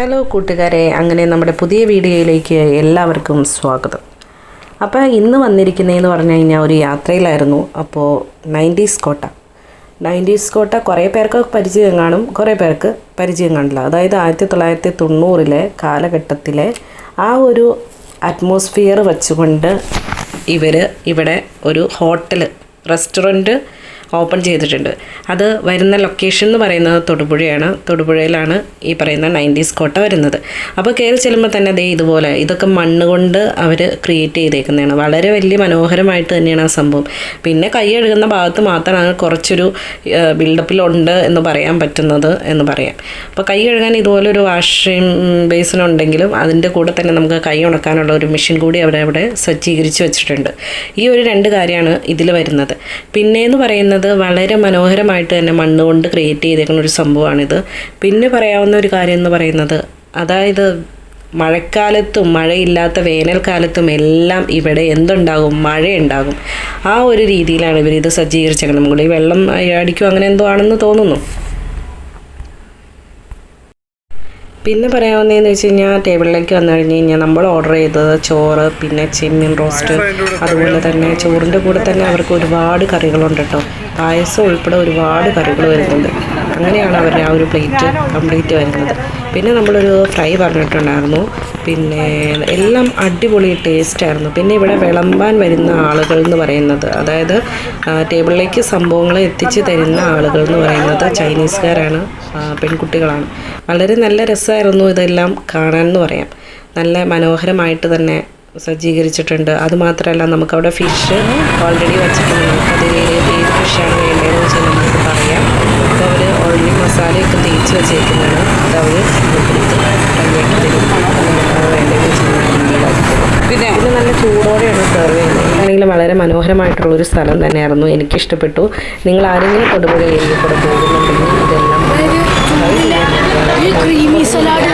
Hello കൂട്ടുകാരെ. അങ്ങനെ നമ്മുടെ പുതിയ വീഡിയോയിലേക്ക് എല്ലാവർക്കും സ്വാഗതം. അപ്പോൾ ഇന്ന് വന്നിരിക്കുന്നതെന്ന് പറഞ്ഞു കഴിഞ്ഞാൽ ഒരു യാത്രയിലായിരുന്നു. അപ്പോൾ നയന്റീസ് കോട്ട. നയന്റീസ് കോട്ട കുറേ പേർക്ക് പരിചയം കാണും കുറേ പേർക്ക് പരിചയം കാണില്ല. അതായത് ആയിരത്തി തൊള്ളായിരത്തി തൊണ്ണൂറിലെ കാലഘട്ടത്തിലെ ആ ഒരു അറ്റ്മോസ്ഫിയർ വെച്ചുകൊണ്ട് ഇവർ ഇവിടെ ഒരു ഹോട്ടൽ റെസ്റ്റോറന്റ് ഓപ്പൺ ചെയ്തിട്ടുണ്ട്. അത് വരുന്ന ലൊക്കേഷൻ എന്ന് പറയുന്നത് തൊടുപുഴയാണ്. തൊടുപുഴയിലാണ് ഈ പറയുന്ന നയന്റീസ് കോട്ട വരുന്നത്. അപ്പോൾ കയറി ചെല്ലുമ്പോൾ തന്നെ ദേ ഇതുപോലെ ഇതൊക്കെ മണ്ണ് കൊണ്ട് അവർ ക്രിയേറ്റ് ചെയ്തേക്കുന്നതാണ്. വളരെ വലിയ മനോഹരമായിട്ട് തന്നെയാണ് ആ സംഭവം. പിന്നെ കൈ കഴുകുന്ന ഭാഗത്ത് മാത്രമാണ് കുറച്ചൊരു ബിൽഡപ്പിലുണ്ട് എന്ന് പറയാൻ പറ്റുന്നത് എന്ന് പറയാം. അപ്പോൾ കൈ കഴുകാൻ ഇതുപോലൊരു വാഷിംഗ് ബേസിൻ ഉണ്ടെങ്കിലും അതിന്റെ കൂടെ തന്നെ നമുക്ക് കൈ ഉണക്കാനുള്ള ഒരു മെഷീൻ കൂടി അവിടെ അവിടെ സജ്ജീകരിച്ച് വെച്ചിട്ടുണ്ട്. ഈ ഒരു രണ്ട് കാര്യമാണ് ഇതിൽ വരുന്നത്. പിന്നെ എന്ന് പറയുന്നത് വളരെ മനോഹരമായിട്ട് തന്നെ മണ്ണ് കൊണ്ട് ക്രിയേറ്റ് ചെയ്തേക്കുന്ന ഒരു സംഭവമാണിത്. പിന്നെ പറയാവുന്ന ഒരു കാര്യം എന്ന് പറയുന്നത് അതായത് മഴക്കാലത്തും മഴയില്ലാത്ത വേനൽക്കാലത്തും എല്ലാം ഇവിടെ എന്തുണ്ടാകും? മഴയുണ്ടാകും. ആ ഒരു രീതിയിലാണ് ഇവർ ഇത് സജ്ജീകരിച്ചേക്കുന്നത്. നമ്മുടെ ഈ വെള്ളം അടിക്കും അങ്ങനെ എന്തോ ആണെന്ന് തോന്നുന്നു. പിന്നെ പറയാവുന്നതെന്ന് വെച്ച് കഴിഞ്ഞാൽ ടേബിളിലേക്ക് വന്നു കഴിഞ്ഞ് കഴിഞ്ഞാൽ നമ്മൾ ഓർഡർ ചെയ്തത് ചോറ് പിന്നെ ചെമ്മീൻ റോസ്റ്റ് അതുപോലെ തന്നെ ചോറിന്റെ കൂടെ തന്നെ അവർക്ക് ഒരുപാട് കറികളുണ്ട് കേട്ടോ. പായസം ഉൾപ്പെടെ ഒരുപാട് കറികൾ വരുന്നുണ്ട്. അങ്ങനെയാണ് അവരുടെ ആ ഒരു പ്ലേറ്റ് കംപ്ലീറ്റ് വരുന്നത്. പിന്നെ നമ്മളൊരു ഫ്രൈ പറഞ്ഞിട്ടുണ്ടായിരുന്നു. പിന്നെ എല്ലാം അടിപൊളി ടേസ്റ്റായിരുന്നു പിന്നെ ഇവിടെ വിളമ്പാൻ വരുന്ന ആളുകൾ എന്ന് പറയുന്നത് അതായത് ടേബിളിലേക്ക് സംഭവങ്ങൾ എത്തിച്ച് തരുന്ന ആളുകൾ എന്ന് പറയുന്നത് ചൈനീസുകാരാണ് പെൺകുട്ടികളാണ്. വളരെ നല്ല രസമായിരുന്നു ഇതെല്ലാം കാണാൻ എന്ന് പറയാം. നല്ല മനോഹരമായിട്ട് തന്നെ സജ്ജീകരിച്ചിട്ടുണ്ട്. അത് മാത്രമല്ല നമുക്കവിടെ ഫിഷ് ഓൾറെഡി വെച്ചിട്ടുണ്ട്. അത് ഏത് ഫിഷാണ് വേണ്ടതെന്ന് വെച്ചാൽ നമുക്ക് പറയാം. അപ്പോൾ അവർ ഓൾറെഡി മസാലയൊക്കെ തേച്ച് വെച്ചേക്കുന്നതാണ്. അത് അവർ എടുത്ത് പിന്നെ ഇത് നല്ല ചൂടോടെയാണ് സെർവ് ചെയ്യുന്നത്. ഇതാണെങ്കിൽ വളരെ മനോഹരമായിട്ടുള്ളൊരു സ്ഥലം തന്നെയായിരുന്നു. എനിക്കിഷ്ടപ്പെട്ടു. നിങ്ങൾ ആരെങ്കിലും കൊടുപുഴ ഏരിയ കൂടെ പോകുന്നുണ്ടെങ്കിൽ ഇതെല്ലാം ക്രീമി സലാഡ്